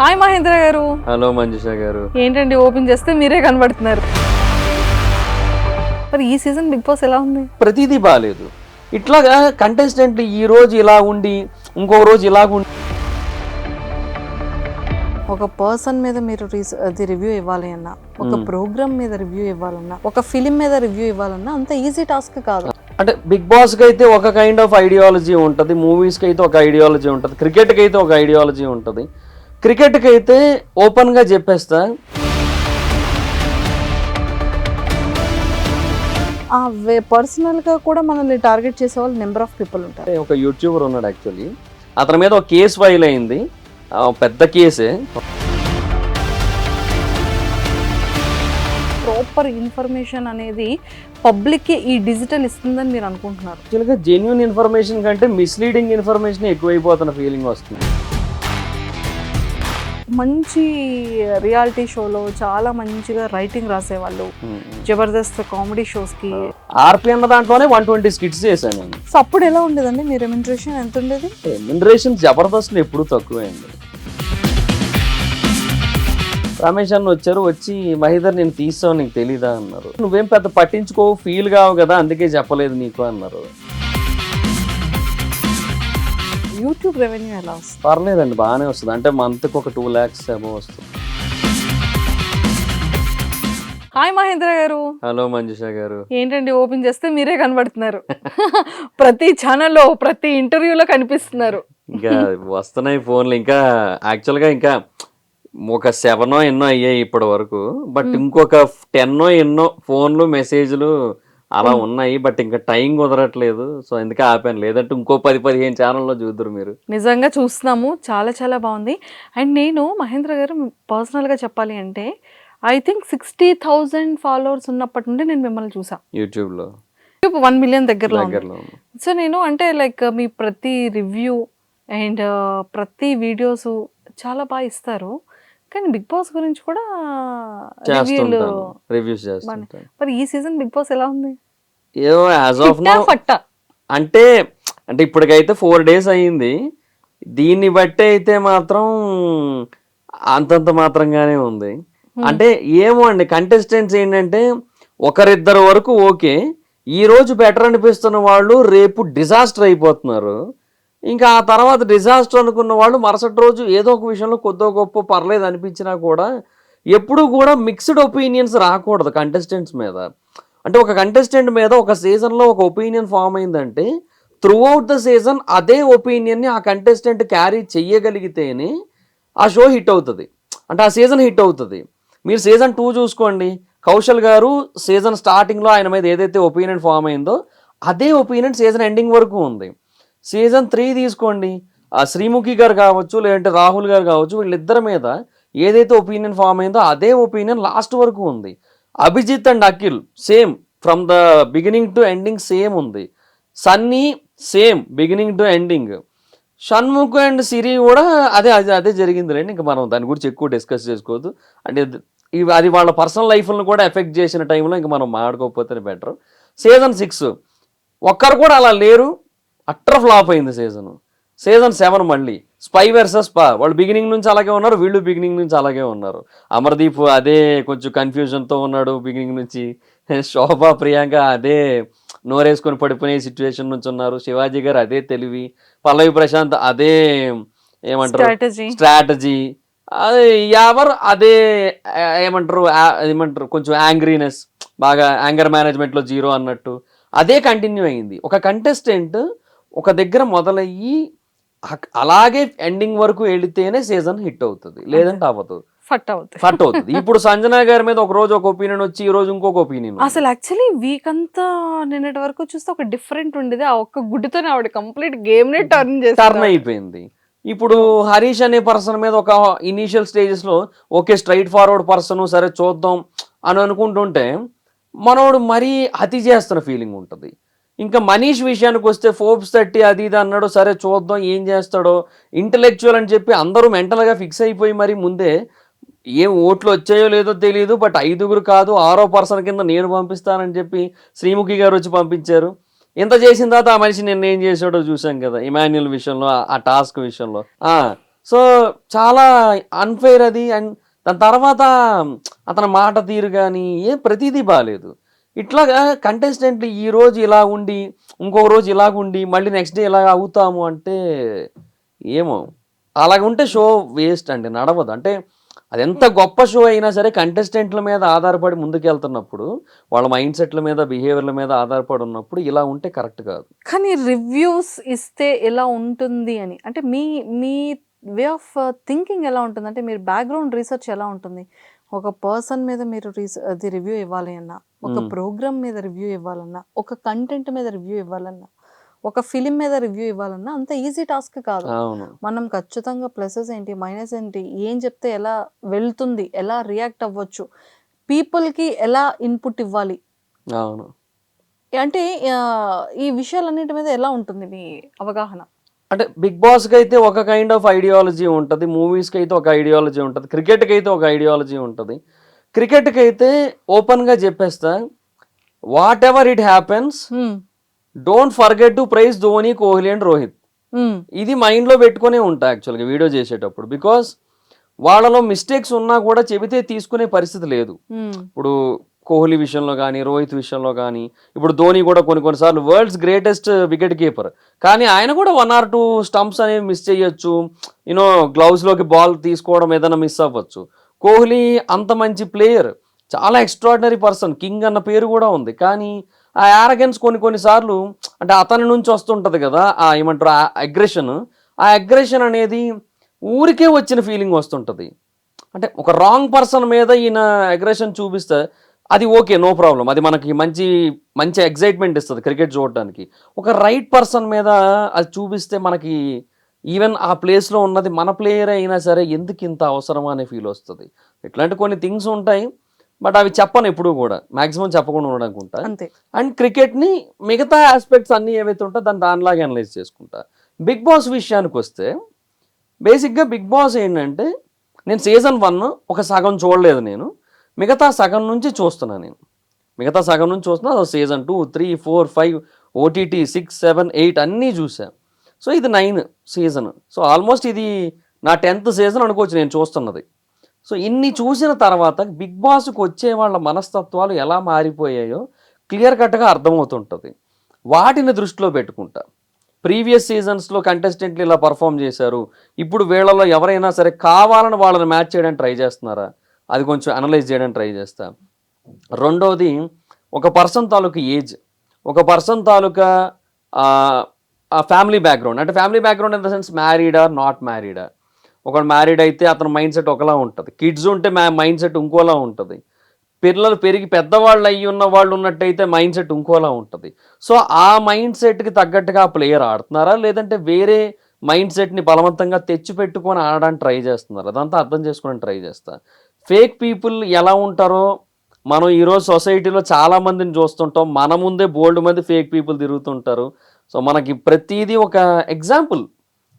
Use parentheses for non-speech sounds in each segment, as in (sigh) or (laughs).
Hi Mahendra గారు. Hello Manjusha గారు. ఏంటండి ఓపెన్ చేస్తే మీరే కనబడుతున్నారు. మరి ఈ సీజన్ బిగ్ బాస్ ఎలా ఉంది? ప్రతిదీ బాగాలేదు ఇట్లాగా కంటెస్టెంట్ ఈ రోజు ఇలా ఉండి ఇంకో రోజు ఇలా ఉండి. ఒక పర్సన్ మీద మీరు అది రివ్యూ ఇవ్వాలి అన్నా ఒక ప్రోగ్రామ్ మీద రివ్యూ ఇవ్వాలన్నా ఒక ఫిలిం మీద రివ్యూ ఇవ్వాలన్నా అంత ఈజీ టాస్క్ కాదు. అంటే బిగ్ బాస్కి అయితే ఒక కైండ్ ఆఫ్ ఐడియాలజీ ఉంటుంది మూవీస్కి అయితే ఒక ఐడియాలజీ ఉంటుంది క్రికెట్కి అయితే ఒక ఐడియాలజీ ఉంటుంది. క్రికెట్కి అయితే ఓపెన్గా చెప్పేస్తా. ఆ పర్సనల్గా కూడా మనల్ని టార్గెట్ చేసే వాళ్ళు నెంబర్ ఆఫ్ పీపుల్ ఉంటారు. ఒక యూట్యూబర్ ఉన్నాడు యాక్చువల్లీ. అతని మీద ఒక కేసు ఫైల్ అయింది. పెద్ద కేసే. ప్రాపర్ ఇన్ఫర్మేషన్ అనేది పబ్లిక్కి ఈ డిజిటల్ ఇస్తుందని మీరు అనుకుంటున్నారు. యాక్చువల్గా జెన్యున్ ఇన్ఫర్మేషన్ కంటే మిస్లీడింగ్ ఇన్ఫర్మేషన్ ఎక్కువైపోతున్న ఫీలింగ్ వస్తుంది. మంచి రియాలిటీ షోలో చాలా మంచిగా రైటింగ్ రాసేవాళ్ళు. జబర్దస్త్ కామెడీ షోస్కి. ఆర్పి అన్న దాంట్లోనే వన్ ట్వంటీ స్కిట్స్ చేశాను నేను. సో అప్పుడు ఎలా ఉండేదండి? మీ రెమ్యూనరేషన్ ఎంత ఉండేది? రెమ్యునరేషన్ జబర్దస్త్ ఎప్పుడు తక్కువే అండి రమేష్ అన్న వచ్చారు వచ్చి మహిదర్ నేను తీస్తావు నీకు తెలీదా అన్నారు. నువ్వేం పెద్ద పట్టించుకో ఫీల్ కావు కదా అందుకే చెప్పలేదు నీకు అన్నారు. యూట్యూబ్ రెవెన్యూ ఎలా వస్తుంది? పర్లేదండి బాగానే వస్తుంది. అంటే మంత్కి ఒక టూ ల్యాక్స్ ఏమో వస్తుంది. హాయ్ మహేంద్ర గారు. హలో మంజుష గారు. ఏంటండి ఓపెన్ చేస్తే మీరే కనబడుతున్నారు. (laughs) ప్రతి ఛానల్లో ప్రతి ఇంటర్వ్యూలో కనిపిస్తున్నారు. ఇంకా వస్తున్నాయి ఫోన్లు. ఇంకా యాక్చువల్గా ఇంకా ఒక సెవెనో ఎన్నో అయ్యాయి ఇప్పటి వరకు. బట్ ఇంకొక టెన్నో ఎన్నో ఫోన్లు మెసేజ్లు అలా ఉన్నాయి బట్ ఇంకా టైం కుదరట్లేదు. సో అందుకే ఆపాను. లేదంటే ఇంకో పది పదిహేను ఛానల్లో చూద్దరు మీరు. నిజంగా చూస్తున్నాము. చాలా చాలా బాగుంది. అండ్ నేను మహేంద్ర గారు పర్సనల్గా చెప్పాలి అంటే I think sixty thousand followers ఉన్నప్పటి నుండి నేను మిమ్మల్ని చూసా. యూట్యూబ్లో. యూట్యూబ్ వన్ మిలియన్ దగ్గరలో. సో నేను అంటే లైక్ మీ ప్రతి రివ్యూ అండ్ ప్రతి వీడియోస్ చాలా బాగా ఇస్తారు. కానీ బిగ్ బాస్ గురించి కూడా రివ్యూలు రివ్యూస్ చేస్తుంటాను. మరి ఈ సీజన్ బిగ్ బాస్ ఎలా ఉంది? ఏదో యాజ్ ఆఫ్ నో అంటే అంటే ఇప్పటికైతే ఫోర్ డేస్ అయ్యింది దీన్ని బట్టి అయితే మాత్రం అంతంత మాత్రంగానే ఉంది. అంటే ఏమో అండి కంటెస్టెంట్స్ ఏంటంటే ఒకరిద్దరు వరకు ఓకే. ఈ రోజు బెటర్ అనిపిస్తున్న వాళ్ళు రేపు డిజాస్టర్ అయిపోతున్నారు. ఇంకా ఆ తర్వాత డిజాస్టర్ అనుకున్న వాళ్ళు మరుసటి రోజు ఏదో ఒక విషయంలో కొద్దో గొప్ప పర్లేదు అనిపించినా కూడా ఎప్పుడూ కూడా మిక్స్డ్ ఒపీనియన్స్ రాకూడదు కంటెస్టెంట్స్ మీద. అంటే ఒక కంటెస్టెంట్ మీద ఒక సీజన్లో ఒక ఒపీనియన్ ఫామ్ అయిందంటే త్రూ అవుట్ ద సీజన్ అదే ఒపీనియన్ని ఆ కంటెస్టెంట్ క్యారీ చెయ్యగలిగితేనే ఆ షో హిట్ అవుతుంది. అంటే ఆ సీజన్ హిట్ అవుతుంది. మీరు సీజన్ టూ చూసుకోండి. కౌశల్ గారు సీజన్ స్టార్టింగ్లో ఆయన మీద ఏదైతే ఒపీనియన్ ఫామ్ అయిందో అదే ఒపీనియన్ సీజన్ ఎండింగ్ వరకు ఉంది. సీజన్ త్రీ తీసుకోండి. ఆ శ్రీముఖి గారు కావచ్చు లేదంటే రాహుల్ గారు కావచ్చు వీళ్ళిద్దరి మీద ఏదైతే ఒపీనియన్ ఫామ్ అయిందో అదే ఒపీనియన్ లాస్ట్ వరకు ఉంది. Abhijeet and Akhil same. From the beginning to ending same ఉంది. Sunny same. Beginning to ending. Shanmukh and Siri కూడా అదే అదే అదే జరిగిందిలేండి. ఇంకా మనం దాని గురించి ఎక్కువ డిస్కస్ చేసుకోవద్దు. అంటే ఇవి అది వాళ్ళ పర్సనల్ లైఫ్లను కూడా ఎఫెక్ట్ చేసిన టైంలో ఇంకా మనం మాట్లాడుకోకపోతే బెటర్. Season six. ఒక్కరు కూడా అలా లేరు. అట్టర్ ఫ్లాప్ అయింది సీజన్. సీజన్ సెవెన్ మళ్ళీ. స్పై వర్సెస్ పా వాళ్ళు బిగినింగ్ నుంచి అలాగే ఉన్నారు వీళ్ళు బిగినింగ్ నుంచి అలాగే ఉన్నారు. అమర్దీప్ అదే కొంచెం కన్ఫ్యూజన్తో ఉన్నాడు బిగినింగ్ నుంచి. శోభా ప్రియాంక అదే నోరేసుకొని పడిపోయే సిచ్యువేషన్ నుంచి ఉన్నారు. శివాజీ గారు అదే తెలివి. పల్లవి ప్రశాంత్ అదే ఏమంటారు? స్ట్రాటజీ అదే ఎవరు అదే ఏమంటారు? ఏమంటారు? కొంచెం యాంగ్రీనెస్ బాగా యాంగర్ మేనేజ్మెంట్లో జీరో అన్నట్టు. అదే కంటిన్యూ అయింది. ఒక కంటెస్టెంట్ ఒక దగ్గర మొదలయ్యి అలాగే ఎండింగ్ వరకు వెళితేనే సీజన్ హిట్ అవుతుంది. లేదంటే అవ్వదు. ఫట్ అవుతాయి ఫట్ అవుతుంది. ఇప్పుడు సంజన గారి మీద ఒక రోజు ఒక ఒపీనియన్ వచ్చి ఈ రోజు ఇంకొక ఒపీనియన్ అసలు యాక్చువల్లీ వీక్ అంతా నిన్నటి వరకు చూస్తే ఒక డిఫరెంట్ ఉండేది. ఆ ఒక్క గుడ్డుతోనే ఆవిడ కంప్లీట్ గేమ్ నే టర్న్ టర్న్ చేస్తారు అయిపోయింది. ఇప్పుడు హరీష్ అనే పర్సన్ మీద ఒక ఇనీషియల్ స్టేజెస్లో ఓకే స్ట్రైట్ ఫార్వర్డ్ పర్సన్ సరే చూద్దాం అని అనుకుంటుంటే మనోడు మరీ అతి చేస్తున్న ఫీలింగ్ ఉంటుంది. ఇంకా మనీష్ విషయానికి వస్తే ఫోర్బ్స్ థర్టీ అది ఇది అన్నాడు సరే చూద్దాం ఏం చేస్తాడో. ఇంటలెక్చువల్ అని చెప్పి అందరూ మెంటల్గా ఫిక్స్ అయిపోయి మరి ముందే ఏం ఓట్లు వచ్చాయో లేదో తెలియదు బట్ ఐదుగురు కాదు ఆరో పర్సన్ కింద నేను పంపిస్తానని చెప్పి శ్రీముఖి గారు వచ్చి పంపించారు. ఇంత చేసిన తర్వాత ఆ మనిషి నిన్న ఏం చేశాడో చూసాం కదా ఇమాన్యుల్ విషయంలో ఆ- టాస్క్ విషయంలో. సో చాలా అన్ఫెయిర్ అది. అండ్ దాని తర్వాత అతని మాట తీరు కానీ ఏ ప్రతిదీ బాగాలేదు ఇట్లాగా కంటెస్టెంట్లు ఈ రోజు ఇలా ఉండి ఇంకో రోజు ఇలా ఉండి మళ్ళీ నెక్స్ట్ డే ఇలా అవుతాము అంటే ఏమో. అలాగ ఉంటే షో వేస్ట్ అండి నడవదు. అంటే అది ఎంత గొప్ప షో అయినా సరే కంటెస్టెంట్ల మీద ఆధారపడి ముందుకెళ్తున్నప్పుడు వాళ్ళ మైండ్ సెట్ల మీద బిహేవియర్ల మీద ఆధారపడి ఉన్నప్పుడు ఇలా ఉంటే కరెక్ట్ కాదు. కానీ రివ్యూస్ ఇస్తే ఎలా ఉంటుంది అని? అంటే మీ మీ వే ఆఫ్ థింకింగ్ ఎలా ఉంటుంది? అంటే మీరు బ్యాక్గ్రౌండ్ రీసెర్చ్ ఎలా ఉంటుంది? ఒక పర్సన్ మీద మీరు అది రివ్యూ ఇవ్వాలి అన్నా ఒక. ప్రోగ్రామ్ మీద రివ్యూ ఇవ్వాలన్నా ఒక కంటెంట్ మీద రివ్యూ ఇవ్వాలన్నా ఒక ఫిలిం మీద రివ్యూ ఇవ్వాలన్నా అంత ఈజీ టాస్క్ కాదు. మనం ఖచ్చితంగా ప్లసెస్ ఏంటి మైనస్ ఏంటి ఏం చెప్తే ఎలా వెళ్తుంది ఎలా రియాక్ట్ అవ్వచ్చు పీపుల్కి ఎలా ఇన్పుట్ ఇవ్వాలి? అవును. అంటే ఈ విషయాలన్నిటి మీద ఎలా ఉంటుంది మీ అవగాహన? అంటే బిగ్ బాస్కి అయితే ఒక కైండ్ ఆఫ్ ఐడియాలజీ ఉంటుంది మూవీస్కి అయితే ఒక ఐడియాలజీ ఉంటుంది క్రికెట్కి అయితే ఒక ఐడియాలజీ ఉంటుంది. క్రికెట్కి అయితే ఓపెన్గా చెప్పేస్తా whatever it happens don't forget to praise Dhoni Kohli and Rohit ఇది మైండ్లో పెట్టుకునే ఉంటా యాక్చువల్గా వీడియో చేసేటప్పుడు. బికాస్ వాళ్ళలో మిస్టేక్స్ ఉన్నా కూడా చెబితే తీసుకునే పరిస్థితి లేదు. ఇప్పుడు కోహ్లీ విషయంలో కానీ రోహిత్ విషయంలో కానీ ఇప్పుడు ధోని కూడా కొన్ని కొన్నిసార్లు వరల్డ్స్ గ్రేటెస్ట్ వికెట్ కీపర్ కానీ ఆయన కూడా వన్ ఆర్ టూ స్టంప్స్ అనేవి మిస్ చేయొచ్చు. యూనో గ్లౌస్లోకి బాల్ తీసుకోవడం ఏదైనా మిస్ అవ్వచ్చు. కోహ్లీ అంత మంచి ప్లేయర్ చాలా ఎక్స్ట్రాడినరీ పర్సన్ కింగ్ అన్న పేరు కూడా ఉంది. కానీ ఆ యారగెన్స్ కొన్ని కొన్నిసార్లు అంటే అతని నుంచి వస్తుంటుంది కదా ఆ ఏమంటారు ఆ అగ్రెషన్ ఆ అగ్రెషన్ అనేది ఊరికే వచ్చిన ఫీలింగ్ వస్తుంటుంది. అంటే ఒక రాంగ్ పర్సన్ మీద ఈయన అగ్రెషన్ చూపిస్తే అది ఓకే నో ప్రాబ్లం. అది మనకి మంచి మంచి ఎగ్జైట్మెంట్ ఇస్తుంది క్రికెట్ చూడడానికి. ఒక రైట్ పర్సన్ మీద అది చూపిస్తే మనకి ఈవెన్ ఆ ప్లేస్లో ఉన్నది మన ప్లేయర్ అయినా సరే ఎందుకు ఇంత అవసరమా అనే ఫీల్ వస్తుంది. ఇట్లాంటి కొన్ని థింగ్స్ ఉంటాయి బట్ అవి చెప్పను ఎప్పుడు కూడా. మాక్సిమం చెప్పకుండా ఉండడానికి అంతే. అండ్ క్రికెట్ని మిగతా ఆస్పెక్ట్స్ అన్నీ ఏవైతే ఉంటాయో దాన్ని దానిలాగా అనలైజ్ చేసుకుంటా. బిగ్ బాస్ విషయానికి వస్తే బేసిక్గా బిగ్ బాస్ ఏంటంటే నేను సీజన్ వన్ ఒక సగం చూడలేదు నేను. మిగతా సగం నుంచి చూస్తున్నా నేను. మిగతా సగం నుంచి చూస్తున్నా season two three four five OTT six seven eight అన్నీ చూసా సో ఇది నైన్ సీజన్ సో ఆల్మోస్ట్ ఇది నా టెన్త్ సీజన్ అనుకోవచ్చు నేను చూస్తున్నది. సో ఇన్ని చూసిన తర్వాత బిగ్ బాస్కి వచ్చే వాళ్ళ మనస్తత్వాలు ఎలా మారిపోయాయో క్లియర్ కట్గా అర్థమవుతుంటుంది. వాటిని దృష్టిలో పెట్టుకుంటా. ప్రీవియస్ సీజన్స్లో కంటెస్టెంట్లు ఇలా పర్ఫామ్ చేశారు. ఇప్పుడు వీళ్ళలో ఎవరైనా సరే కావాలని వాళ్ళని మ్యాచ్ చేయడానికి ట్రై చేస్తున్నారా? అది కొంచెం అనలైజ్ చేయడానికి ట్రై చేస్తా. రెండవది ఒక పర్సన్ తాలూకా ఏజ్ ఒక పర్సన్ తాలూకా ఫ్యామిలీ బ్యాక్గ్రౌండ్ అంటే family background in the sense మ్యారీడా not మ్యారీడా ఒకడు మ్యారీడ్ అయితే అతని మైండ్ సెట్ ఒకలా ఉంటుంది. కిడ్స్ ఉంటే మ్యా మైండ్ సెట్ ఇంకోలా ఉంటుంది. పిల్లలు పెరిగి పెద్దవాళ్ళు అయ్యి ఉన్న వాళ్ళు ఉన్నట్టయితే మైండ్ సెట్ ఇంకోలా ఉంటుంది. సో ఆ మైండ్ సెట్కి తగ్గట్టుగా ఆ ప్లేయర్ ఆడుతున్నారా? లేదంటే వేరే మైండ్ సెట్ని బలవంతంగా తెచ్చి పెట్టుకొని ఆడడానికి ట్రై చేస్తున్నారు? అదంతా అర్థం చేసుకోవడానికి ట్రై చేస్తా. ఫేక్ పీపుల్ ఎలా ఉంటారో మనం ఈరోజు సొసైటీలో చాలా మందిని చూస్తుంటాం. మన ముందే బోల్డ్ మంది ఫేక్ పీపుల్ తిరుగుతుంటారు. సో మనకి ప్రతిదీ ఒక ఎగ్జాంపుల్.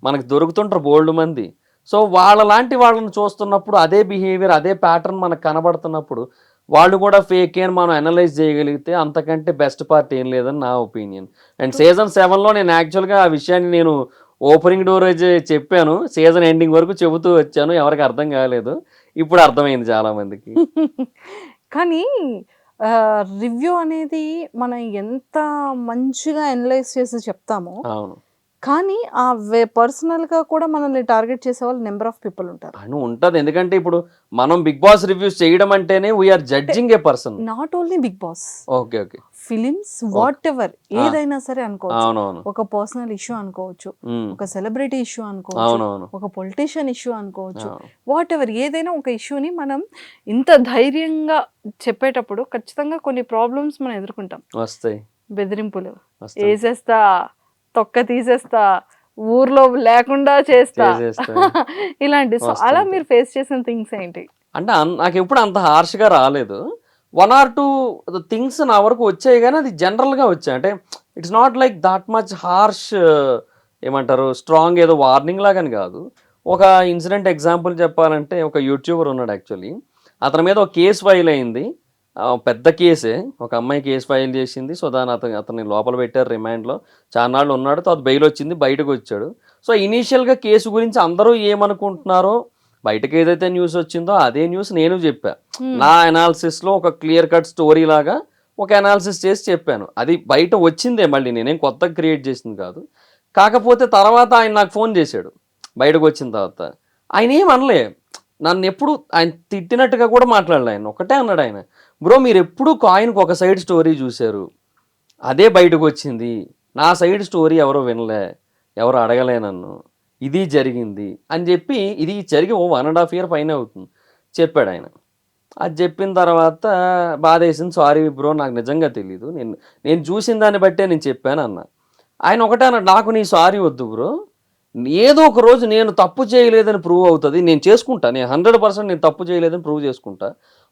మనకి దొరుకుతుంటారు బోల్డ్ మంది. సో వాళ్ళ లాంటి వాళ్ళని చూస్తున్నప్పుడు అదే బిహేవియర్ అదే ప్యాటర్న్ మనకు కనబడుతున్నప్పుడు వాళ్ళు కూడా ఫేక్ అని మనం అనలైజ్ చేయగలిగితే అంతకంటే బెస్ట్ పార్ట్ ఏం లేదని నా ఒపీనియన్. అండ్ సీజన్ సెవెన్లో నేను యాక్చువల్గా ఆ విషయాన్ని నేను ఓపెనింగ్ డోర్ చెప్పాను సీజన్ ఎండింగ్ వరకు చెబుతూ వచ్చాను ఎవరికి అర్థం కాలేదు. ఇప్పుడు అర్థమైంది చాలా మందికి. (laughs) కానీ రివ్యూ అనేది మనం ఎంత మంచిగా అనలైజ్ చేసి చెప్తామో అవును. కానీ ఆ వే పర్సనల్గా కూడా మనల్ని టార్గెట్ చేసే వాళ్ళు నెంబర్ ఆఫ్ పీపుల్ ఉంటారు. అని ఉంటది. ఎందుకంటే ఇప్పుడు మనం బిగ్ బాస్ రివ్యూస్ చేయడం అంటేనే we're judging a person not only Bigg Boss okay okay. Films whatever ఏదైనా సరే అనుకోవచ్చు. ఒక పర్సనల్ ఇష్యూ అనుకోవచ్చు. ఒక సెలబ్రిటీ ఇష్యూ అనుకోవచ్చు. ఒక పొలిటీషియన్ ఇష్యూ అనుకోవచ్చు. వాట్ ఎవర్ ఏదైనా ఒక ఇష్యూని మనం ఇంత ధైర్యంగా చెప్పేటప్పుడు ఖచ్చితంగా కొన్ని ప్రాబ్లమ్స్ మనం ఎదుర్కొంటాం. వస్తాయి. బెదిరింపులు. వేసేస్తా తొక్క తీసేస్తా ఊర్లో లేకుండా చేస్తా. (laughs) ఇలాంటి సో అలా. మీరు ఫేస్ చేసిన థింగ్స్ ఏంటి? అంటే నాకు ఎప్పుడు అంత హార్ష్గా రాలేదు. వన్ ఆర్ టూ థింగ్స్ నా వరకు వచ్చాయి కానీ అది జనరల్గా వచ్చాయి. అంటే it's not like that much harsh ఏమంటారు స్ట్రాంగ్ ఏదో వార్నింగ్ లాగని కాదు. ఒక ఇన్సిడెంట్ ఎగ్జాంపుల్ చెప్పాలంటే ఒక యూట్యూబర్ ఉన్నాడు యాక్చువల్లీ అతని మీద ఒక కేసు ఫైల్ అయింది. పెద్ద కేసే. ఒక అమ్మాయి కేసు ఫైల్ చేసింది. సో దాని అతను అతన్ని లోపల పెట్టారు రిమాండ్లో. చాన్నాళ్ళు ఉన్నాడు. తర్వాత బెయిల్ వచ్చింది. బయటకు వచ్చాడు. సో ఇనీషియల్గా కేసు గురించి అందరూ ఏమనుకుంటున్నారో బయటకు ఏదైతే న్యూస్ వచ్చిందో అదే న్యూస్ నేను చెప్పా. నా అనాలిసిస్లో ఒక క్లియర్ కట్ స్టోరీ లాగా ఒక అనాలిసిస్ చేసి చెప్పాను. అది బయట వచ్చిందే మళ్ళీ. నేనేం కొత్తగా క్రియేట్ చేసింది కాదు. కాకపోతే తర్వాత ఆయన నాకు ఫోన్ చేశాడు. బయటకు వచ్చిన తర్వాత. ఆయన ఏం అనలే. నన్ను ఎప్పుడు ఆయన తిట్టినట్టుగా కూడా మాట్లాడలే ఆయన. ఒకటే అన్నాడు ఆయన. బ్రో మీరు ఎప్పుడు కాయిన్కి ఒక సైడ్ స్టోరీ చూశారు? అదే బయటకు వచ్చింది నా సైడ్ స్టోరీ ఎవరో వినలే. ఎవరు అడగలే నన్ను. ఇది జరిగింది అని చెప్పి ఇది జరిగి ఓ వన్ అండ్ హాఫ్ ఇయర్ పైన అవుతుంది. చెప్పాడు ఆయన. అది చెప్పిన తర్వాత బాధ వేసింది సారీ బ్రో నాకు నిజంగా తెలీదు. నేను నేను చూసిన దాన్ని బట్టే నేను చెప్పాను అన్న ఆయన ఒకటే అన్నాడు నాకు నీ సారీ వద్దు బ్రో. ఏదో ఒక రోజు నేను తప్పు చేయలేదని ప్రూవ్ అవుతుంది నేను చేసుకుంటా. నేను హండ్రెడ్ పర్సెంట్ నేను తప్పు చేయలేదని ప్రూవ్ చేసుకుంటా.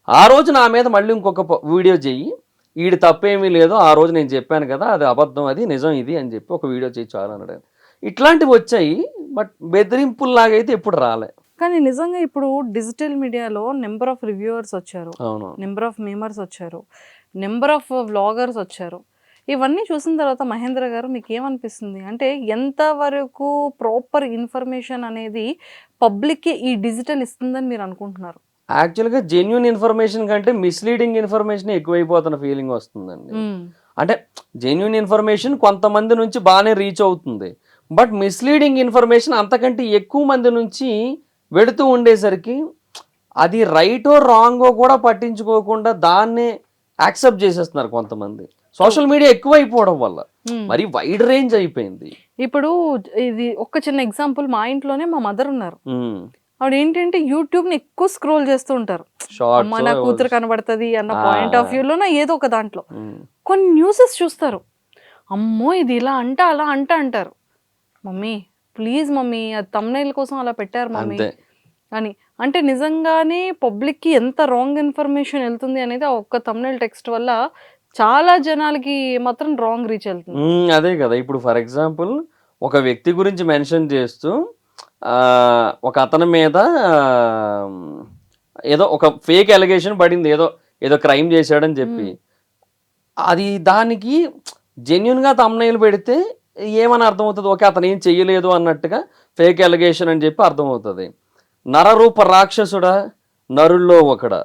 ఆ రోజు నా మీద మళ్ళీ ఇంకొక వీడియో చెయ్యి. వీడి తప్పేమీ లేదు ఆ రోజు నేను చెప్పాను కదా అది అబద్ధం అది నిజం ఇది అని చెప్పి ఒక వీడియో చేయి చాలు అన్నాడు. ఇట్లాంటివి వచ్చాయి బట్ బెదిరింపుల్లాగైతే ఎప్పుడు రాలే. కానీ నిజంగా ఇప్పుడు డిజిటల్ మీడియాలో నెంబర్ ఆఫ్ రివ్యూవర్స్ వచ్చారు. అవును నెంబర్ ఆఫ్ మేమర్స్ వచ్చారు. నెంబర్ ఆఫ్ వ్లాగర్స్ వచ్చారు. ఇవన్నీ చూసిన తర్వాత మహేంద్ర గారు మీకు ఏమనిపిస్తుంది అంటే ఎంతవరకు ప్రాపర్ ఇన్ఫర్మేషన్ అనేది పబ్లిక్కి ఈ డిజిటల్ ఇస్తుందని మీరు అనుకుంటున్నారు? యాక్చువల్గా జెన్యున్ ఇన్ఫర్మేషన్ కంటే మిస్లీడింగ్ ఇన్ఫర్మేషన్ ఎక్కువైపోతున్న ఫీలింగ్ వస్తుందండి. మ్మ్. అంటే జెన్యున్ ఇన్ఫర్మేషన్ కొంతమంది నుంచి బాగానే రీచ్ అవుతుంది. బట్ మిస్లీడింగ్ ఇన్ఫర్మేషన్ అంతకంటే ఎక్కువ మంది నుంచి వెళుతూ ఉండేసరికి అది రైటో రాంగో కూడా పట్టించుకోకుండా దాన్నే యాక్సెప్ట్ చేసేస్తున్నారు కొంతమంది. సోషల్ మీడియా ఎక్కువ అయిపోవడం వల్ల. మరి వైడ్ రేంజ్ అయిపోయింది. ఇప్పుడు ఇది ఒక చిన్న ఎగ్జాంపుల్ మా ఇంట్లోనే మా మదర్ ఉన్నారు. ఆవిడ ఏంటంటే యూట్యూబ్ని ఎక్కువ స్క్రోల్ చేస్తూ ఉంటారు Shorts, అమ్మ నా కూతురు కనబడుతుంది అన్న. పాయింట్ ఆఫ్ వ్యూలోన ఏదో ఒక దాంట్లో. కొన్ని న్యూసెస్ చూస్తారు. అమ్మో ఇది ఇలా అంట అలా అంట అంటారు. మమ్మీ ప్లీజ్ మమ్మీ అది తమ్నైల్ కోసం అలా పెట్టారు మమ్మీ అని. అంటే నిజంగానే పబ్లిక్కి ఎంత రాంగ్ ఇన్ఫర్మేషన్ వెళ్తుంది అనేది ఆ ఒక్క తమ్నైల్ టెక్స్ట్ వల్ల చాలా జనాలకి మాత్రం రాంగ్ రీచ్ వెళ్తుంది. అదే కదా. ఇప్పుడు ఫర్ ఎగ్జాంపుల్ ఒక వ్యక్తి గురించి మెన్షన్ చేస్తూ ఆ, ఒక అతని మీద ఆ, ఏదో ఒక ఫేక్ ఎలిగేషన్ పడింది ఏదో ఏదో క్రైమ్ చేశాడని చెప్పి. అది దానికి జెన్యున్గా తమ్నైల్ పెడితే ఏమని అర్థమవుతుంది? ఓకే అతను ఏం చెయ్యలేదు అన్నట్టుగా ఫేక్ ఎలిగేషన్ అని చెప్పి అర్థమవుతుంది. నరరూప రాక్షసుడా నరుల్లో ఒకడా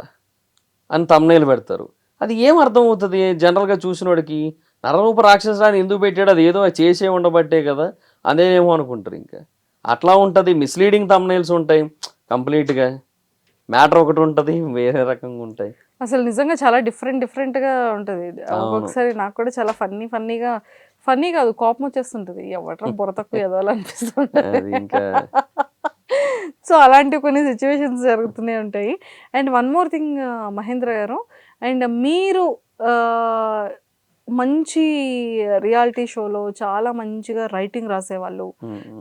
అని తమ్నైల్ పెడతారు. అది ఏం అర్థమవుతుంది? జనరల్గా చూసినోడికి నరరూప రాక్షసాన్ని ఎందుకు పెట్టాడు? అది ఏదో చేసే ఉండబట్టే కదా. అదేమో అనుకుంటారు ఇంకా. అట్లా ఉంటుంది. మిస్లీడింగ్ తమ్నైల్స్ ఉంటాయి కంప్లీట్గా. మ్యాటర్ ఒకటి ఉంటుంది వేరే రకంగా ఉంటాయి. అసలు నిజంగా చాలా డిఫరెంట్ డిఫరెంట్గా ఉంటది ఒక్కొక్కసారి నాకు కూడా చాలా ఫన్నీ ఫన్నీగా ఫన్నీ కాదు కోపం వచ్చేస్తుంటది. ఎవట్రా బుర్ర తక్కువ ఇంకా సో అలాంటి కొన్ని సిచ్యువేషన్స్ జరుగుతూనే ఉంటాయి. And one more thing Mahendra garu and మీరు మంచి రియాలిటీ షోలో చాలా మంచిగా రైటింగ్ రాసేవాళ్ళు.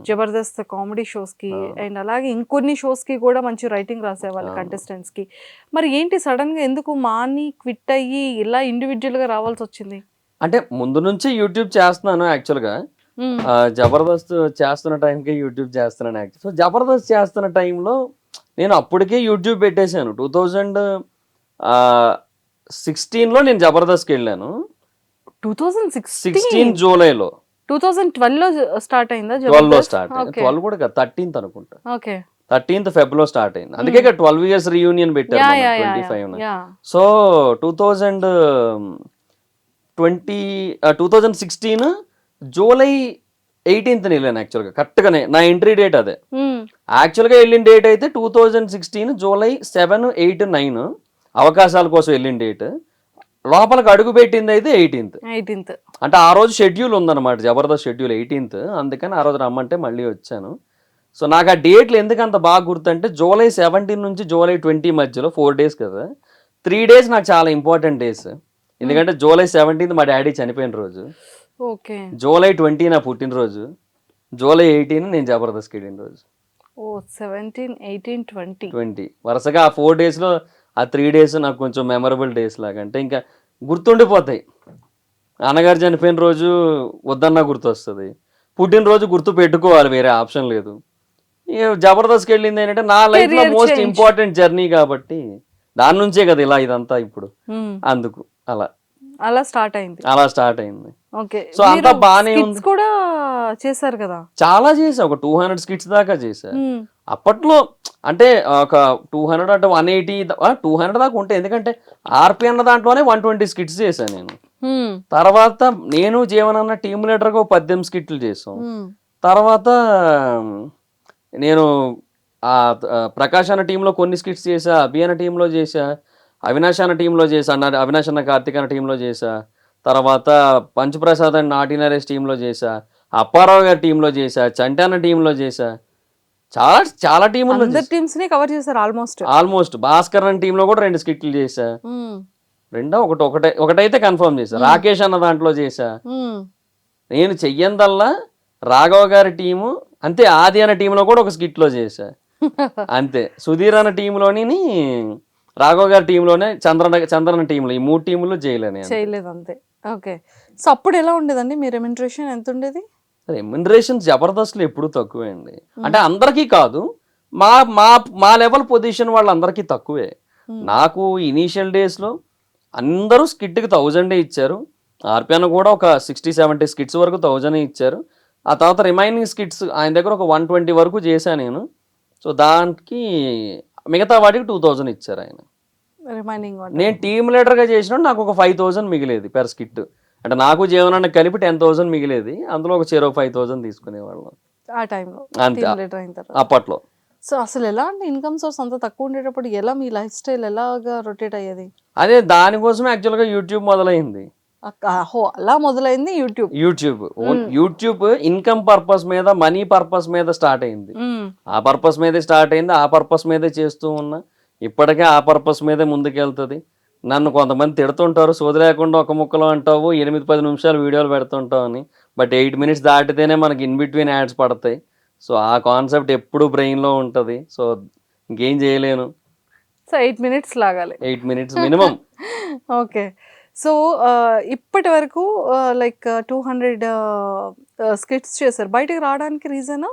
జబర్దస్త్ కామెడీ షోస్కి. అండ్ అలాగే ఇంకొన్ని షోస్కి కూడా మంచి రైటింగ్ రాసేవాళ్ళు. కంటెస్టెంట్స్కి. మరి ఏంటి సడన్గా ఎందుకు మాని క్విట్ అయ్యి ఇలా ఇండివిజువల్గా రావాల్సి వచ్చింది? అంటే ముందు నుంచి యూట్యూబ్ చేస్తున్నాను యాక్చువల్గా. జబర్దస్త్ చేస్తున్న టైంకే యూట్యూబ్ చేస్తున్నాను యాక్చువల్ సో జబర్దస్త్ చేస్తున్న టైంలో నేను అప్పటికే యూట్యూబ్ పెట్టేశాను. టూ థౌజండ్ సిక్స్టీన్లో నేను జబర్దస్త్కి వెళ్ళాను. Two thousand sixteen. జూలైలో. టూ థౌజండ్ ట్వెల్వ్లో స్టార్ట్ అయిందా ట్వెల్వ్లో స్టార్ట్ ఓకే. ట్వెల్వ్ కూడా థర్టీన్త్ అనుకుంటా. ఓకే. థర్టీన్త్ ఫెబ్లో స్టార్ట్ అయింది. అందుకే ట్వెల్వ్ ఇయర్స్ రీయూనియన్ పెట్టారు twenty five so two thousand twenty two thousand sixteen July eighteenth వెళ్ళాను యాక్చువల్గా కరెక్ట్గానే నా ఎంట్రీ డేట్ అదే. యాక్చువల్గా వెళ్ళిన డేట్ అయితే two thousand sixteen July seven eight nine. అవకాశాల కోసం వెళ్ళిన డేట్ లోపలికి అడుగు పెట్టింది అయితే ఎయిటీన్త్ ఎయిటీన్త్ అంటే ఆ రోజు షెడ్యూల్ ఉందన్నమాట జబర్దస్త్ షెడ్యూల్ ఎయిటీన్త్ అందుకని ఆ రోజు రమ్మంటే మళ్ళీ వచ్చాను. సో నాకు ఆ డేట్లు ఎందుకు అంత బాగా గుర్తంటే జూలై సెవెంటీన్ నుంచి జూలై ట్వంటీ మధ్యలో ఫోర్ డేస్ కదా. త్రీ డేస్ నాకు చాలా ఇంపార్టెంట్ డేస్ ఎందుకంటే జూలై సెవెంటీన్త్ మా డాడీ చనిపోయిన రోజు. ఓకే. జూలై ట్వంటీ నా పుట్టినరోజు. జూలై ఎయిటీన్ నేను జబర్దస్త్కి వెళ్ళిన రోజు. ఓ సెవెంటీన్ ఎయిటీన్ ట్వంటీ ట్వంటీ వరుసగా ఆ ఫోర్ డేస్లో ఆ త్రీ డేస్ నాకు కొంచెం మెమరబుల్ డేస్ లాగా. అంటే ఇంకా గుర్తుండిపోతాయి. అన్నగారు చనిపోయిన రోజు వద్దన్నా గుర్తొస్తుంది. పుట్టినరోజు గుర్తు పెట్టుకోవాలి వేరే ఆప్షన్ లేదు. ఇక జబర్దస్త్కి వెళ్ళింది ఏంటంటే నా లైఫ్లో మోస్ట్. ఇంపార్టెంట్ జర్నీ కాబట్టి దాని నుంచే కదా ఇలా ఇదంతా ఇప్పుడు. మ్మ్. అందుకు అలా. అలా స్టార్ట్ అయింది. అలా స్టార్ట్ అయింది. సో అంతా బానే ఉంది. కూడా చేశారు కదా? చాలా చేసా ఒక టూ హండ్రెడ్ స్కిట్స్ దాకా మ్మ్. అప్పట్లో అంటే ఒక టూ హండ్రెడ్ అంటే వన్ ఎయిటీ టూ హండ్రెడ్ దాకా ఉంటాయి ఎందుకంటే ఆర్పి అన్న దాంట్లోనే వన్ ట్వంటీ స్కిట్స్ చేశాను నేను. తర్వాత నేను జీవన్ అన్న టీమ్ లీడర్గా ఒక పద్దెనిమిది స్కిట్లు చేసాం. తర్వాత నేను ఆ ప్రకాష్ అన్న టీంలో కొన్ని స్కిట్స్ చేసా అభి అన్న టీంలో చేసా అవినాష్ అన్న టీంలో చేసా అన్న అవినాష్ అన్న కార్తిక్ అన్న టీంలో చేసా తర్వాత పంచప్రసాద్ అండ్ నాటి నరేష్ టీంలో చేసా అప్పారావు గారి టీంలో చేసా చంటి అన్న టీంలో చేసా చాలా చాలా టీంలో టీమ్స్ని కవర్ చేశారు ఆల్మోస్ట్ ఆల్మోస్ట్ భాస్కర్ అన్న టీంలో కూడా రెండు స్కిట్లు చేసా రెండో ఒకటి ఒకటే ఒకటైతే కన్ఫర్మ్ చేసా రాకేష్ అన్న దాంట్లో చేసా నేను చెయ్యందల్లా రాఘవ గారి టీము అంతే ఆది అన్న టీంలో కూడా ఒక స్కిట్లో చేశా. (laughs) అంతే. సుధీర్ అన్న టీంలోని రాఘవ గారి టీంలోనే చంద్రన చంద్రన టీంలో ఈ మూడు టీంలు చేయలే నేను. చేయలేదు అంతే. ఓకే. సో అప్పుడు ఎలా ఉండేదండి? మీ రెమ్యూనరేషన్ ఎంత ఉండేది రెమ్యునరేషన్ జబర్దస్త్లు ఎప్పుడు తక్కువే అండి అంటే అందరికీ కాదు మా మా మా లెవెల్ పొజిషన్ వాళ్ళందరికీ తక్కువే. నాకు ఇనీషియల్ డేస్లో అందరూ స్కిట్కి థౌజండే ఇచ్చారు. ఆర్పిఎన్ కూడా ఒక సిక్స్టీ సెవెంటీ స్కిట్స్ వరకు థౌజండ్ ఇచ్చారు. ఆ తర్వాత రిమైనింగ్ స్కిట్స్ ఆయన దగ్గర ఒక వన్ ట్వంటీ వరకు చేశాను నేను. సో దానికి మిగతా వాటికి టూ థౌజండ్ ఇచ్చారు ఆయన. నేను టీమ్ లీడర్గా చేసిన నాకు ఒక ఫైవ్ థౌజండ్ మిగిలేది పెర్ స్కిట్ అంటే నాకు జీవనాన్ని కలిపి టెన్ థౌసండ్ మిగిలేది. అందులో ఒక చెరో ఫైవ్ థౌసండ్ తీసుకునేవాళ్ళం. ఆ టైంలో అంతే. అప్పట్లో. సో అసలు ఎలా అండి ఇన్కమ్ సోర్స్ అంత తక్కువ ఉండేటప్పుడు ఎలా మీ లైఫ్ స్టైల్ ఎలాగా రొటేట్ అయ్యేది? అదే దానికోసమే యాక్చువల్గా యూట్యూబ్ మొదలైంది. అలా మొదలైంది YouTube YouTube YouTube income purpose మీద మనీ పర్పస్ మీద స్టార్ట్ అయింది. ఆ పర్పస్ మీదే స్టార్ట్ అయింది ఆ పర్పస్ మీదే చేస్తూ ఉన్నా ఇప్పటికే ఆ పర్పస్ మీదే ముందుకెళ్తుంది. నన్ను కొంతమంది తిడుతుంటారు సోది లేకుండా ఒక ముక్కలో అంటావు ఎనిమిది పది నిమిషాలు వీడియోలు పెడుతుంటావు అని. బట్ ఎయిట్ మినిట్స్ దాటితేనే మనకి ఇన్ బిట్వీన్ యాడ్స్ పడతాయి. సో ఆ కాన్సెప్ట్ ఎప్పుడు బ్రెయిన్లో ఉంటుంది. సో ఇంకేం చేయలేను. సో ఎయిట్ మినిట్స్ లాగాలి. Eight minutes minimum. (laughs) Okay. So ఇప్పటి వరకు లైక్ టూ హండ్రెడ్ స్కిట్స్ చేశారు. బయటకు రావడానికి రీజన్?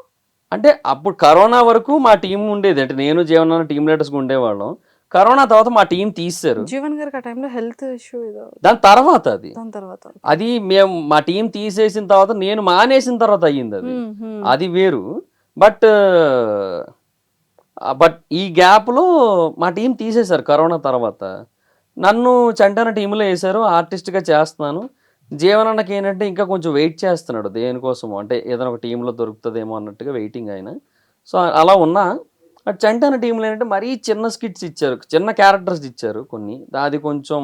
అంటే అప్పుడు కరోనా వరకు మా టీం ఉండేది. అంటే నేను జీవన టీం లీడర్స్గా ఉండేవాళ్ళం. కరోనా తర్వాత మా టీం తీశారు. జీవన్ గారికి ఆ టైంలో హెల్త్ ఇష్యూ దాని తర్వాత అది. దాని తర్వాత అది మేము మా టీం తీసేసిన తర్వాత నేను మానేసిన తర్వాత అయ్యింది అది. అది వేరు. బట్ బట్ ఈ గ్యాప్లో మా టీం తీసేశారు కరోనా తర్వాత. నన్ను చంటన టీంలో వేశారు. ఆర్టిస్ట్గా చేస్తున్నాను. జీవనన్నకి ఏంటంటే ఇంకా కొంచెం వెయిట్ చేస్తున్నాడు దేనికోసం అంటే ఏదైనా ఒక టీంలో దొరుకుతుందేమో అన్నట్టుగా వెయిటింగ్ ఆయన. సో అలా ఉన్నా బట్ చంటన టీంలో ఏంటంటే మరీ చిన్న స్కిట్స్ ఇచ్చారు. చిన్న క్యారెక్టర్స్ ఇచ్చారు కొన్ని. అది కొంచెం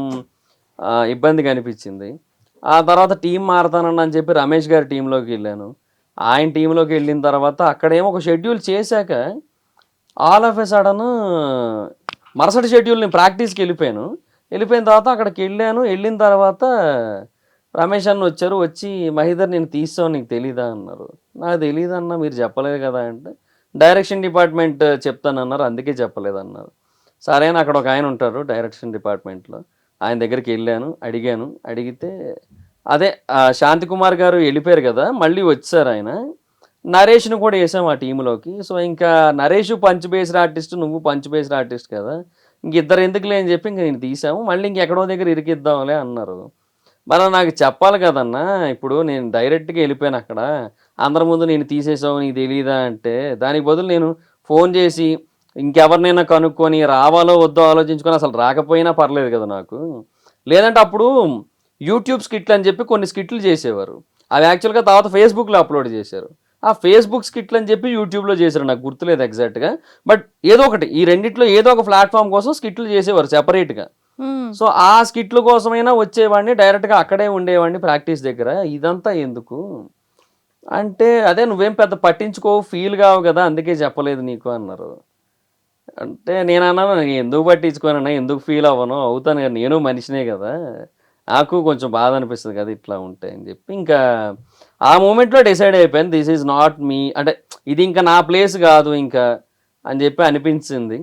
ఇబ్బంది ఇబ్బందిగా అనిపించింది. ఆ తర్వాత టీం మారతానని అని చెప్పి రమేష్ గారి టీంలోకి వెళ్ళాను. ఆయన టీంలోకి వెళ్ళిన తర్వాత అక్కడేమో ఒక షెడ్యూల్ చేశాక ఆల్ ఆఫ్ ఎ సడన్ మరుసటి షెడ్యూల్ నేను ప్రాక్టీస్కి వెళ్ళిపోయాను. వెళ్ళిపోయిన తర్వాత అక్కడికి వెళ్ళాను. వెళ్ళిన తర్వాత రమేష్ అన్న వచ్చారు వచ్చి మహిదర్ నేను తీస్తాను నీకు తెలీదా అన్నారు. నాకు తెలియదు అన్న మీరు చెప్పలేదు కదా అంటే డైరెక్షన్ డిపార్ట్మెంట్ చెప్తానన్నారు అందుకే చెప్పలేదు అన్నారు. సరే అని అక్కడ ఒక ఆయన ఉంటారు డైరెక్షన్ డిపార్ట్మెంట్లో ఆయన దగ్గరికి వెళ్ళాను అడిగాను అడిగితే అదే ఆ, శాంతి కుమార్ గారు వెళ్ళిపోయారు కదా మళ్ళీ వచ్చారు ఆయన. నరేష్ను కూడా వేసాం ఆ టీంలోకి. సో ఇంకా నరేష్ పంచ్ బేస్డ్ ఆర్టిస్ట్ నువ్వు పంచ్ బేస్డ్ ఆర్టిస్ట్ కదా. ఇంక ఇద్దరు ఎందుకులే అని చెప్పి ఇంక నేను తీసాము. మళ్ళీ ఇంకెక్కడో దగ్గర ఇరికిద్దాంలే అన్నారు. మరి నాకు చెప్పాలి కదన్నా ఇప్పుడు నేను డైరెక్ట్గా వెళ్ళిపోయాను అక్కడ. అందరి ముందు నేను తీసేసావు నీకు తెలియదా అంటే దానికి బదులు నేను ఫోన్ చేసి ఇంకెవరినైనా కనుక్కొని రావాలో వద్దో ఆలోచించుకొని అసలు రాకపోయినా పర్లేదు కదా నాకు. లేదంటే అప్పుడు యూట్యూబ్ స్కిట్లు అని చెప్పి కొన్ని స్కిట్లు చేసేవారు. అవి యాక్చువల్గా తర్వాత ఫేస్బుక్లో అప్లోడ్ చేశారు. ఆ ఫేస్బుక్ స్కిట్లు అని చెప్పి యూట్యూబ్లో చేశారు నాకు గుర్తులేదు ఎగ్జాక్ట్గా. బట్ ఏదో ఒకటి ఈ రెండిట్లో ఏదో ఒక ప్లాట్ఫామ్ కోసం స్కిట్లు చేసేవారు సెపరేట్గా. Hmm. సో ఆ స్కిట్ల కోసమైనా వచ్చేవాడిని డైరెక్ట్గా అక్కడే ఉండేవాడిని ప్రాక్టీస్ దగ్గర. ఇదంతా ఎందుకు? అంటే అదే నువ్వేం పెద్ద పట్టించుకోవు ఫీల్ కావు కదా అందుకే చెప్పలేదు నీకు అన్నారు. అంటే నేను అన్నాను ఎందుకు పట్టించుకోనన్నా ఎందుకు ఫీల్ అవ్వను అవుతాను కదా నేను మనిషినే కదా. నాకు కొంచెం బాధ అనిపిస్తుంది కదా ఇట్లా ఉంటే అని చెప్పి. ఇంకా ఆ మూమెంట్లో డిసైడ్ అయిపోయాను దిస్ ఈజ్ నాట్ మీ అంటే ఇది ఇంకా నా ప్లేస్ కాదు ఇంకా అని చెప్పి అనిపించింది.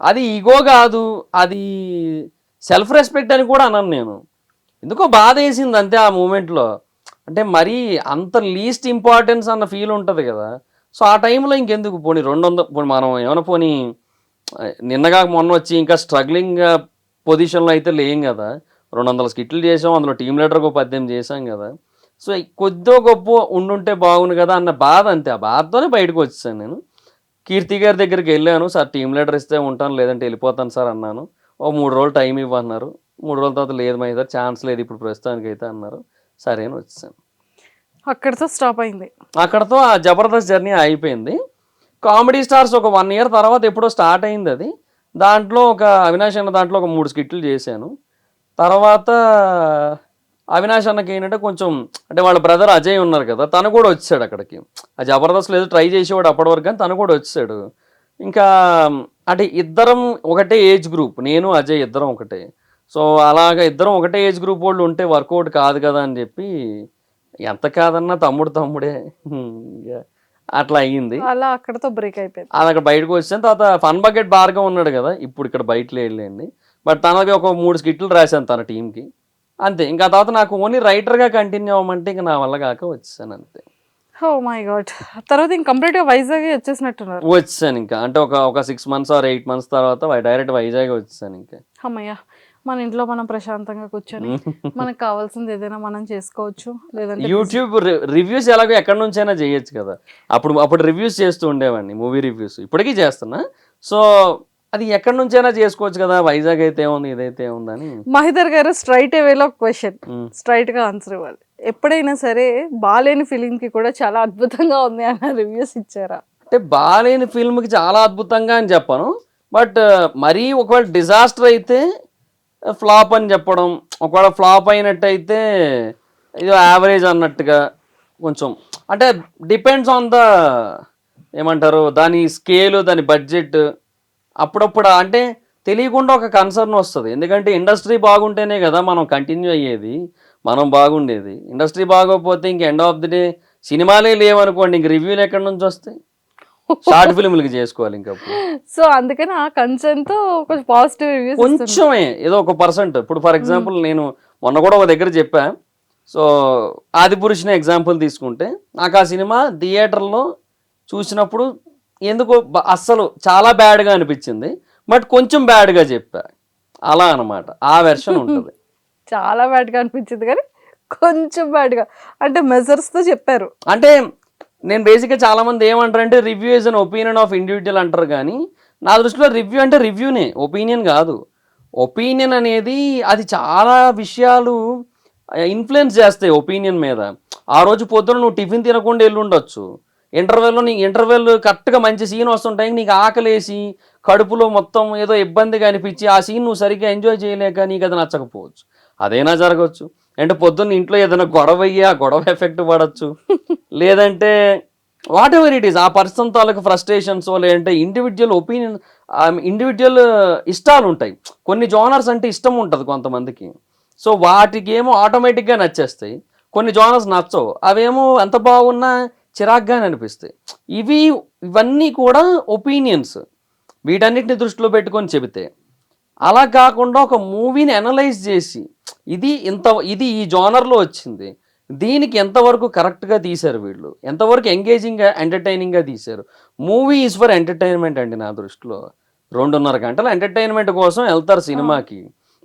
అది ఈగో కాదు అది సెల్ఫ్ రెస్పెక్ట్ అని కూడా అన్నాను నేను. ఎందుకో బాధ వేసింది అంతే ఆ మూమెంట్లో అంటే మరీ అంత లీస్ట్ ఇంపార్టెన్స్ అన్న ఫీల్ ఉంటుంది కదా. సో ఆ టైంలో ఇంకెందుకు? పోనీ రెండు వందల పోనీ మనం ఏమైనా పోనీ నిన్నగా మొన్న వచ్చి ఇంకా స్ట్రగ్లింగ్ పొజిషన్లో అయితే లేం కదా. రెండు వందల స్కిట్లు చేసాం అందులో టీం లీడర్ ఒక పద్దెనిమిది చేసాం కదా. సో కొద్దో గొప్ప ఉండుంటే బాగుండు కదా అన్న బాధ అంతే. ఆ బాధతోనే బయటకు వచ్చేసాను నేను. కీర్తి గారి దగ్గరికి వెళ్ళాను. సార్ టీం లీడర్ ఇస్తే ఉంటాను లేదంటే వెళ్ళిపోతాను సార్ అన్నాను. ఓ మూడు రోజులు టైం ఇవ్వన్నారు మూడు రోజుల తర్వాత లేదు మా సార్ ఛాన్స్ లేదు ఇప్పుడు ప్రస్తుతానికి అయితే అన్నారు. సరే అని వచ్చేసాను. అక్కడితో స్టాప్ అయింది. అక్కడతో ఆ జబర్దస్త్ జర్నీ అయిపోయింది. కామెడీ స్టార్స్ ఒక వన్ ఇయర్ తర్వాత ఎప్పుడో స్టార్ట్ అయింది అది. దాంట్లో ఒక అవినాష్ అన్న దాంట్లో ఒక మూడు స్కిట్లు చేశాను. తర్వాత అవినాష్ అన్నకి ఏంటంటే కొంచెం అంటే వాళ్ళ బ్రదర్ అజయ్ ఉన్నారు కదా తను కూడా వచ్చాడు అక్కడికి. ఆ జబర్దస్త్ లేదు ట్రై చేసేవాడు అప్పటి వరకు కానీ తను కూడా వచ్చాడు. ఇంకా అంటే ఇద్దరం ఒకటే ఏజ్ గ్రూప్ నేను అజయ్ ఇద్దరం ఒకటే. సో అలాగ ఇద్దరం ఒకటే ఏజ్ గ్రూప్ వాళ్ళు ఉంటే వర్కౌట్ కాదు కదా అని చెప్పి ఎంత కాదన్నా తమ్ముడు తమ్ముడే. అట్లా అయ్యింది. అలా అక్కడతో బ్రేక్ అయిపోయింది. అది అక్కడ బయటకు వచ్చాను తర్వాత ఫన్ బకెట్ బార్గా ఉన్నాడు కదా ఇప్పుడు ఇక్కడ బయట లేండి బట్ తనకి ఒక మూడు స్కిట్లు రాశాను తన టీంకి అంతే. ఇంకా తర్వాత నాకు ఓన్లీ రైటర్గా కంటిన్యూ అవ్వమంటే ఇంకా నా వల్ల కాక వచ్చాను అంతే. ఓ మై గాడ్ తర్వాత ఇంక కంప్లీట్గా వైజాగ్ వచ్చేసినట్టున్నారు. వచ్చాను ఇంకా. అంటే ఒక ఒక six months or eight months తర్వాత డైరెక్ట్ వైజాగ్ వచ్చాను ఇంకా. అమ్మయ్య మన ఇంట్లో మనం ప్రశాంతంగా కూర్చొని (laughs) మనకు కావాల్సింది ఏదైనా మనం చేసుకోవచ్చు లేదంటే యూట్యూబ్ రివ్యూస్ ఎలాగో ఎక్కడి నుంచైనా చేయొచ్చు కదా. అప్పుడు అప్పుడు రివ్యూస్ చేస్తూ ఉండేవాడిని మూవీ రివ్యూస్ ఇప్పటికీ చేస్తున్నా. సో అది ఎక్కడి నుంచైనా చేసుకోవచ్చు కదా వైజాగ్ అయితే ఏముంది ఇదైతే ఏముందని. మహిదర్ గారు స్ట్రైట్ వేలో క్వశ్చన్. స్ట్రైట్గా ఆన్సర్ ఇవ్వాలి. ఎప్పుడైనా సరే బాలేని ఫిలిం కి కూడా చాలా అద్భుతంగా ఉంది అన్న రివ్యూస్ ఇచ్చారా? అంటే బాలేని ఫిల్మ్కి చాలా అద్భుతంగా అని చెప్పను. బట్ మరీ ఒకవేళ డిజాస్టర్ అయితే ఫ్లాప్ అని చెప్పడం ఒకవేళ ఫ్లాప్ అయినట్టయితే ఇది యావరేజ్ అన్నట్టుగా కొంచెం. అంటే డిపెండ్స్ ఆన్ ద ఏమంటారు దాని స్కేలు దాని బడ్జెట్ అప్పుడప్పుడు అంటే తెలియకుండా ఒక కన్సర్న్ వస్తుంది. ఎందుకంటే ఇండస్ట్రీ బాగుంటేనే కదా మనం కంటిన్యూ అయ్యేది మనం బాగుండేది. ఇండస్ట్రీ బాగోకపోతే ఇంక ఎండ్ ఆఫ్ ది డే సినిమాలే లేవనుకోండి ఇంక రివ్యూలు ఎక్కడి నుంచి వస్తాయి? షార్ట్ ఫిల్మ్లకి చేసుకోవాలి ఇంకా. సో అందుకని ఆ కన్సర్న్తో కొంచెం పాజిటివ్ రివ్యూస్ కొంచెమే ఏదో ఒక పర్సెంట్ ఇప్పుడు ఫర్ ఎగ్జాంపుల్ నేను మొన్న కూడా ఒక దగ్గర చెప్పా. సో ఆదిపురుషుని ఎగ్జాంపుల్ తీసుకుంటే నాకు ఆ సినిమా థియేటర్లో చూసినప్పుడు ఎందుకో అస్సలు చాలా బ్యాడ్గా అనిపించింది. బట్ కొంచెం బ్యాడ్గా చెప్పా. అలా అన్నమాట. ఆ వెర్షన్ (laughs) ఉంటుంది. చాలా బ్యాడ్గా అనిపించింది కానీ కొంచెం బ్యాడ్గా అంటే మెజర్స్తో చెప్పారు. అంటే నేను బేసిక్గా చాలా మంది ఏమంటారంటే review is an opinion of individual అంటారు కానీ నా దృష్టిలో రివ్యూ అంటే రివ్యూనే ఒపీనియన్ కాదు. ఒపీనియన్ అనేది అది చాలా విషయాలు ఇన్ఫ్లుయెన్స్ చేస్తాయి ఒపీనియన్ మీద. ఆ రోజు పొద్దున నువ్వు టిఫిన్ తినకుండా వెళ్ళి ఉండొచ్చు ఇంటర్వెల్లో నీకు ఇంటర్వెల్ కరెక్ట్గా మంచి సీన్ వస్తుంటాయి. నీకు ఆకలేసి కడుపులో మొత్తం ఏదో ఇబ్బందిగా అనిపించి ఆ సీన్ నువ్వు సరిగ్గా ఎంజాయ్ చేయలేక నీకు అది నచ్చకపోవచ్చు. అదైనా జరగవచ్చు అంటే పొద్దున్న ఇంట్లో ఏదైనా గొడవ అయ్యి ఆ గొడవ ఎఫెక్ట్ పడవచ్చు లేదంటే వాట్ ఎవర్ ఇట్ ఈస్ ఆ పర్సన్ తాలూకు ఫ్రస్ట్రేషన్స్ లేదంటే ఇండివిజువల్ ఒపీనియన్ ఇండివిజువల్ ఇష్టాలు ఉంటాయి. కొన్ని జోనర్స్ అంటే ఇష్టం ఉంటుంది కొంతమందికి. సో వాటికి ఏమో ఆటోమేటిక్గా నచ్చేస్తాయి. కొన్ని జోనర్స్ నచ్చవు. అవేమో ఎంత బాగున్నా చిరాగ్గానే అనిపిస్తాయి. ఇవి ఇవన్నీ కూడా ఒపీనియన్స్. వీటన్నిటిని దృష్టిలో పెట్టుకొని చెబితే. అలా కాకుండా ఒక మూవీని అనలైజ్ చేసి ఇది ఇంత ఇది ఈ జోనర్లో వచ్చింది. దీనికి ఎంతవరకు కరెక్ట్గా తీశారు వీళ్ళు? ఎంతవరకు ఎంగేజింగ్గా ఎంటర్టైనింగ్గా తీశారు? మూవీ ఈజ్ ఫర్ ఎంటర్టైన్మెంట్ అండి నా దృష్టిలో. రెండున్నర గంటలు ఎంటర్టైన్మెంట్ కోసం వెళ్తారు సినిమాకి.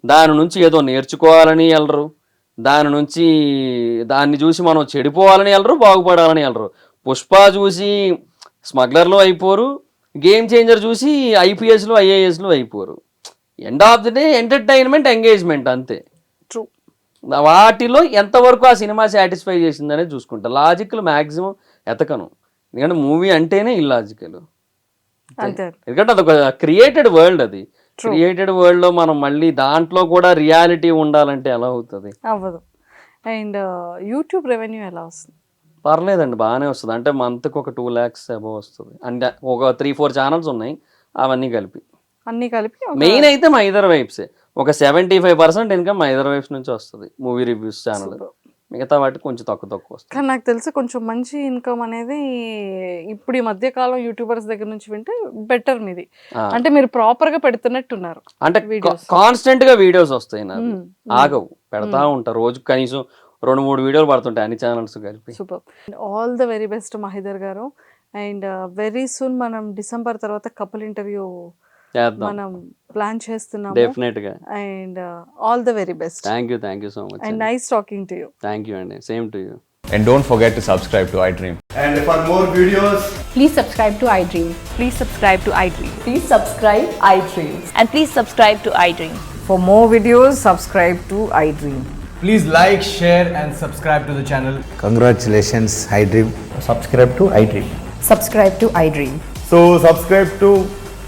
దాని నుంచి ఏదో నేర్చుకోవాలని వెళ్ళరు దాని నుంచి దాన్ని చూసి మనం చెడిపోవాలని వెళ్ళరు బాగుపడాలని వెళ్ళరు. పుష్ప చూసి స్మగ్లర్లు అయిపోరు గేమ్ చేంజర్ చూసి ఐపీఎస్లు ఐఏఎస్లు అయిపోరు. End of the day entertainment engagement అంతే. ట్రూ వాటిలో ఎంతవరకు ఆ సినిమా సాటిస్ఫై చేసిందనే చూసుకుంటా. లాజికల్ మ్యాక్సిమం ఎతకను. ఎందుకంటే మూవీ అంటేనే ఇల్లాజికల్ అంతే. ఎందుకంటే అదొక క్రియేటెడ్ వరల్డ్ అది. క్రియేటెడ్ వరల్డ్లో మనం మళ్ళీ దాంట్లో కూడా రియాలిటీ ఉండాలంటే ఎలా అవుతుంది? అవ్వదు. అండ్ యూట్యూబ్ రెవెన్యూ ఎలా వస్తుంది? పర్లేదండి బాగానే వస్తుంది. అంటే మంత్కి ఒక టూ ల్యాక్స్ అబవ్ వస్తుంది. అంటే ఒక త్రీ ఫోర్ ఛానల్స్ ఉన్నాయి అవన్నీ కలిపి. అన్ని కలిపి మెయిన్ అయితే మా ఇదర్ వైబ్సే ఒక seventy five percent income Mahidhar vibes నుంచి వస్తుంది. మూవీ రివ్యూస్ ఛానల్ మిగతా వాటికి కొంచెం తక్కువ తక్కువ వస్తుంది. కానీ నాకు తెలిసి కొంచెం మంచి ఇన్కమ్ అనేది ఇప్పుడు ఈ మధ్య కాలం యూట్యూబర్స్ దగ్గర నుంచి వింటే బెటర్ మీది. అంటే మీరు ప్రాపర్గా పెడుతున్నట్టున్నారు అంటే. కాన్స్టెంట్గా వీడియోస్ వస్తాయి నాకు. ఆగవు. పెడతా ఉంటా రోజు కనీసం రెండు మూడు వీడియోలు పడుతుంటాయి అన్ని ఛానల్స్ కలిపి. Super all the very best Mahidhar గారు. అండ్ వెరీ సూన్ మనం డిసెంబర్ తర్వాత కపుల్ ఇంటర్వ్యూ మనం ప్లాన్ చేస్తున్నాము డెఫినెట్గా and all the very best thank you thank you so much and nice talking to you thank you అండి same to you And don't forget to subscribe to iDream. And for more videos, Please subscribe to iDream. Please subscribe to iDream. Please subscribe iDream. And please subscribe to iDream. For more videos, subscribe to iDream. please like, share, and subscribe to the channel. Congratulations, iDream. Subscribe to iDream. Subscribe to iDream. So, subscribe to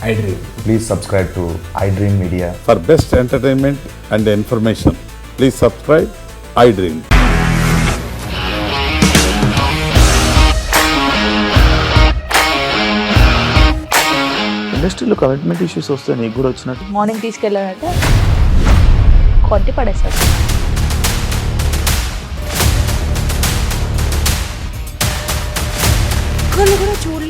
subscribe to iDream. Please subscribe to iDream Media. For best entertainment and information please subscribe. ఇండస్ట్రీలో commitment issues వస్తే నీకు కూడా వచ్చినట్టు morning కొట్టి కూడా చూడలేదు